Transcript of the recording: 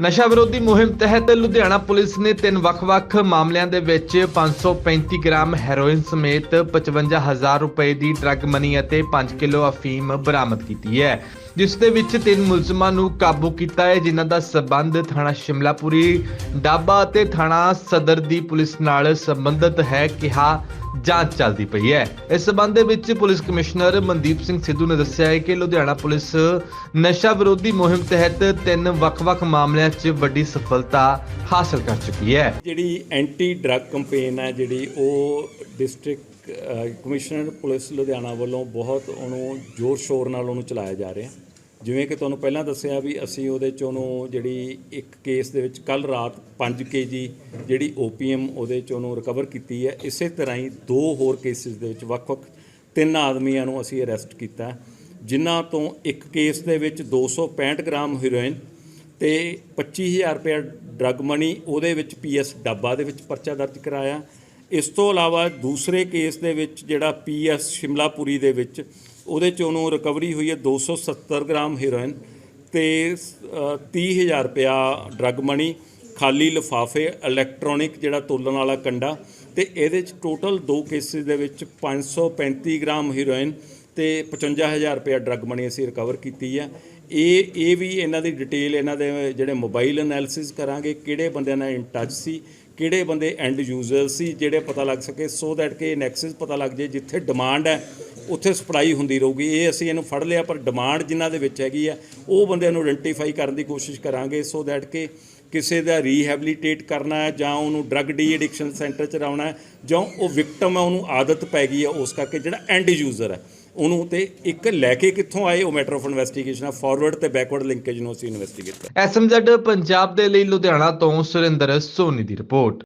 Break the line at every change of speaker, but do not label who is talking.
ਨਸ਼ਾ ਵਿਰੋਧੀ ਮੁਹਿੰਮ ਤਹਿਤ ਲੁਧਿਆਣਾ ਪੁਲਿਸ ਨੇ ਤਿੰਨ ਵੱਖ-ਵੱਖ ਮਾਮਲਿਆਂ ਦੇ ਵਿੱਚ 535 ਗ੍ਰਾਮ ਹੈਰੋਇਨ ਸਮੇਤ 55000 ਰੁਪਏ ਦੀ ਡਰੱਗ ਮਨੀ ਅਤੇ 5 ਕਿਲੋ ਅਫੀਮ ਬਰਾਮਦ ਕੀਤੀ ਹੈ। ਜਿਸ ਦੇ ਵਿੱਚ ਤਿੰਨ ਮੁਲਜ਼ਮਾਂ ਨੂੰ ਕਾਬੂ ਕੀਤਾ ਹੈ, ਜਿਨ੍ਹਾਂ ਦਾ ਸਬੰਧ ਥਾਣਾ ਸ਼ਿਮਲਾਪੁਰੀ, ਡਾਬਾ ਅਤੇ ਥਾਣਾ ਸਦਰ ਦੀ ਪੁਲਿਸ ਨਾਲ ਸੰਬੰਧਿਤ ਹੈ, ਕਿਹਾ ਜਾਂਚ ਚੱਲਦੀ ਪਈ ਹੈ। ਇਸ ਸਬੰਧ ਦੇ ਵਿੱਚ ਪੁਲਿਸ ਕਮਿਸ਼ਨਰ ਮਨਦੀਪ ਸਿੰਘ ਸਿੱਧੂ ਨੇ ਦੱਸਿਆ ਹੈ ਕਿ ਲੁਧਿਆਣਾ ਪੁਲਿਸ ਨਸ਼ਾ ਵਿਰੋਧੀ ਮੁਹਿੰਮ ਤਹਿਤ ਤਿੰਨ ਵੱਖ-ਵੱਖ ਮਾਮਲਿਆਂ 'ਚ ਵੱਡੀ ਸਫਲਤਾ ਹਾਸਲ ਕਰ ਚੁੱਕੀ ਹੈ।
ਜਿਹੜੀ ਐਂਟੀ ਡਰੱਗ ਕੰਪੇਨ ਹੈ ਜਿਹੜੀ ਉਹ ਡਿਸਟ੍ਰਿਕਟ ਕਮਿਸ਼ਨਰ ਪੁਲਿਸ ਲੁਧਿਆਣਾ ਵੱਲੋਂ ਬਹੁਤ ਉਹਨੂੰ ਜ਼ੋਰ ਸ਼ੋਰ ਨਾਲ ਉਹਨੂੰ ਚਲਾਇਆ ਜਾ ਰਿਹਾ। ਜਿਵੇਂ ਕਿ ਤੁਹਾਨੂੰ ਪਹਿਲਾਂ ਦੱਸਿਆ ਵੀ ਅਸੀਂ ਉਹਦੇ ਚ ਉਹਨੂੰ ਜਿਹੜੀ ਇੱਕ ਕੇਸ ਦੇ ਵਿੱਚ ਕੱਲ ਰਾਤ 5 ਕੇਜੀ ਜਿਹੜੀ ਓਪੀਐਮ ਉਹਦੇ ਚ ਉਹਨੂੰ ਰਿਕਵਰ ਕੀਤੀ ਹੈ। ਇਸੇ ਤਰ੍ਹਾਂ ਹੀ ਦੋ ਹੋਰ ਕੇਸਿਸ ਦੇ ਵਿੱਚ ਵੱਖ-ਵੱਖ ਤਿੰਨ ਆਦਮੀਆਂ ਨੂੰ ਅਸੀਂ ਅਰੈਸਟ ਕੀਤਾ। ਜਿਨ੍ਹਾਂ ਤੋਂ ਇੱਕ ਕੇਸ ਦੇ ਵਿੱਚ 265 ਗ੍ਰਾਮ ਹੈਰੋਇਨ ਤੇ 25000 ਰੁਪਏ ਡਰੱਗ ਮਨੀ ਉਹਦੇ ਵਿੱਚ ਪੀਐਸ ਡੱਬਾ ਦੇ ਵਿੱਚ ਪਰਚਾ ਦਰਜ ਕਰਾਇਆ। ਇਸ ਤੋਂ ਇਲਾਵਾ ਦੂਸਰੇ ਕੇਸ ਦੇ ਵਿੱਚ ਜਿਹੜਾ ਪੀਐਸ ਸ਼ਿਮਲਾਪੁਰੀ ਦੇ ਵਿੱਚ ਉਹਦੇ ਚ ਉਹਨੂੰ ਰਿਕਵਰੀ ਹੋਈ ਹੈ 270 ਗ੍ਰਾਮ ਹੀਰੋਇਨ ਤੇ ਅ, 30000 ਰੁਪਇਆ ਡਰੱਗ ਮਨੀ ਖਾਲੀ ਲਿਫਾਫੇ ਇਲੈਕਟ੍ਰੋਨਿਕ ਜਿਹੜਾ ਤੋਲਣ ਵਾਲਾ ਕੰਡਾ ਤੇ ਇਹਦੇ ਚ ਟੋਟਲ ਦੋ ਕੇਸਿਸ ਦੇ ਵਿੱਚ 535 ਗ੍ਰਾਮ ਹੈਰੋਇਨ ਤੇ 55000 ਰੁਪਇਆ ਡਰੱਗ ਮਨੀ ਅਸੀਂ ਰਿਕਵਰ ਕੀਤੀ ਹੈ। ਇਹ ਇਹ ਵੀ ਇਹਨਾਂ ਦੀ ਡਿਟੇਲ ਇਹਨਾਂ ਦੇ ਜਿਹੜੇ ਮੋਬਾਈਲ ਐਨਾਲਿਸਿਸ ਕਰਾਂਗੇ ਕਿਹੜੇ ਬੰਦਿਆਂ ਨਾਲ ਇਨ ਟੱਚ ਸੀ ਕਿਹੜੇ ਬੰਦੇ ਐਂਡ ਯੂਜ਼ਰ ਸੀ, ਜਿਹੜੇ ਪਤਾ ਲੱਗ ਸਕੇ ਸੋ ਦੈਟ ਕਿ ਨੈਕਸਸ ਪਤਾ ਲੱਗ ਜੇ ਜਿੱਥੇ ਡਿਮਾਂਡ ਹੈ, ਉੱਥੇ ਸਪਲਾਈ ਹੁੰਦੀ ਰਹੂਗੀ। ਇਹ ਅਸੀਂ ਇਹਨੂੰ ਫੜ ਲਿਆ, ਪਰ ਡਿਮਾਂਡ ਜਿਨ੍ਹਾਂ ਦੇ ਵਿੱਚ ਹੈਗੀ ਆ, ਉਹ ਬੰਦਿਆਂ ਨੂੰ ਆਇਡੈਂਟੀਫਾਈ ਕਰਨ ਦੀ ਕੋਸ਼ਿਸ਼ ਕਰਾਂਗੇ ਸੋ ਦੈਟ ਕਿ ਕਿਸੇ ਦਾ ਰੀਹੈਬਿਲਿਟੇਟ ਕਰਨਾ ਹੈ, ਜਾਂ ਉਹਨੂੰ ਡਰੱਗ ਡੀ ਐਡਿਕਸ਼ਨ ਸੈਂਟਰ 'ਚ ਲਾਉਣਾ ਹੈ, ਜਾਂ ਉਹ ਵਿਕਟਮ ਹੈ, ਉਹਨੂੰ ਆਦਤ ਪੈ ਗਈ ਹੈ, ਉਸ ਕਰਕੇ ਜਿਹੜਾ ਐਂਡ ਯੂਜ਼ਰ ਹੈ। ਉਹਨੂੰ ਤੇ ਇੱਕ ਲੈ ਕੇ ਕਿੱਥੋਂ ਆਏ? ਉਹ ਮੈਟਰ ਆਫ ਇਨਵੈਸਟੀਗੇਸ਼ਨ ਆ। ਫਾਰਵਰਡ ਤੇ ਬੈਕਵਰਡ ਲਿੰਕੇਜ ਨੂੰ ਅਸੀਂ ਇਨਵੈਸਟੀਗੇਟ ਕਰ
ਐਸਐਮਜ਼ੈਡ ਪੰਜਾਬ ਦੇ ਲਈ ਲੁਧਿਆਣਾ ਤੋਂ ਸੁਰਿੰਦਰ ਸੋਨੀ ਦੀ ਰਿਪੋਰਟ।